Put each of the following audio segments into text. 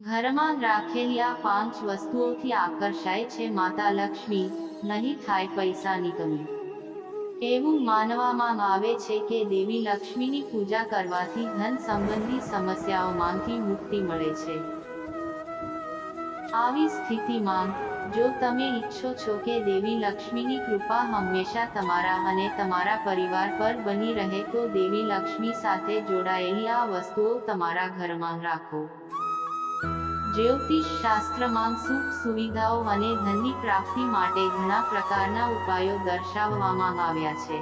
ઘરમાં રાખેલી આ પાંચ વસ્તુઓથી આકર્ષાય છે માતા લક્ષ્મી, નહીં થાય પૈસાની કમી. એવું માનવામાં આવે છે કે દેવી લક્ષ્મીની પૂજા કરવાથી ધન સંબંધી સમસ્યાઓમાંથી મુક્તિ મળે છે. આવી સ્થિતિમાં, જો તમે ઈચ્છો છો કે દેવી લક્ષ્મીની કૃપા હંમેશા તમારા અને તમારા પરિવાર પર બની રહે, તો દેવી લક્ષ્મી સાથે જોડાયેલી આ વસ્તુઓ તમારા ઘરમાં રાખો. જ્યોતિષ શાસ્ત્રમાં સુખ સુવિધાઓ અને ધનની પ્રાપ્તિ માટે ઘણા પ્રકારના ઉપાયો દર્શાવવામાં આવ્યા છે.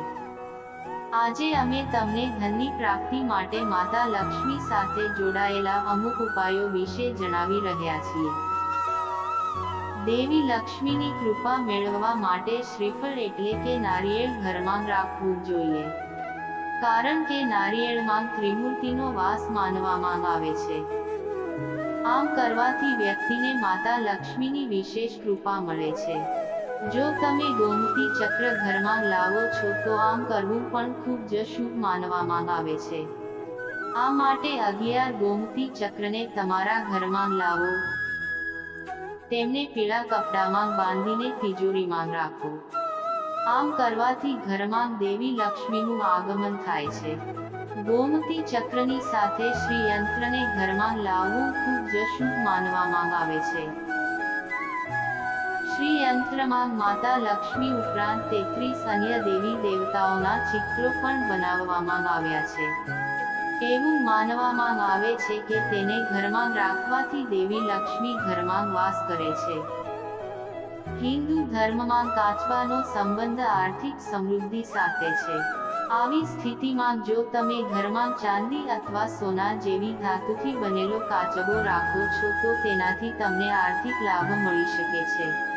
આજે અમે તમને ધનની પ્રાપ્તિ માટે માતા લક્ષ્મી સાથે જોડાયેલા અમુક ઉપાયો વિશે જણાવી રહ્યા છીએ. દેવી લક્ષ્મીની કૃપા મેળવવા માટે શ્રીફળ એટલે કે નારિયેળ ઘરમાં રાખવું જોઈએ. કારણ કે નારિયેળમાં ત્રિમૂર્તિનો વાસ માનવામાં આવે છે. આમ કરવાથી વ્યક્તિને માતા લક્ષ્મીની વિશેષ કૃપા મળે છે. જો તમે ગોમતી ચક્ર ઘરમાં લાવો છો તો આમ કરવું પણ ખૂબ જ શુભ માનવામાં આવે છે. આ માટે અગિયાર ગોમતી ચક્રને તમારા ઘરમાં લાવો. તેમને પીળા કપડામાં બાંધીને તિજોરીમાં રાખો. આમ કરવાથી ઘરમાં દેવી લક્ષ્મીનું આગમન થાય છે. ગોમતી ચક્રની સાથે શ્રી યંત્રને ઘરમાં લાવવું ખૂબ જ શુભ માનવામાં આવે છે. શ્રી યંત્રમાં માતા લક્ષ્મી ઉપરાંત તેત્રીસ અન્ય દેવી દેવતાઓના ચિત્રો પણ બનાવવામાં આવ્યા છે. એવું માનવામાં આવે છે કે તેને ઘરમાં રાખવાથી દેવી લક્ષ્મી ઘરમાં વાસ કરે છે. હિન્દુ ધર્મમાં કાચબાનો સંબંધ આર્થિક સમૃદ્ધિ સાથે છે. આવી સ્થિતિમાં જો તમે ઘરમાં ચાંદી અથવા સોના જેવી ધાતુથી બનેલો કાચબો રાખો છો તો તેનાથી તમને આર્થિક લાભ મળી શકે છે.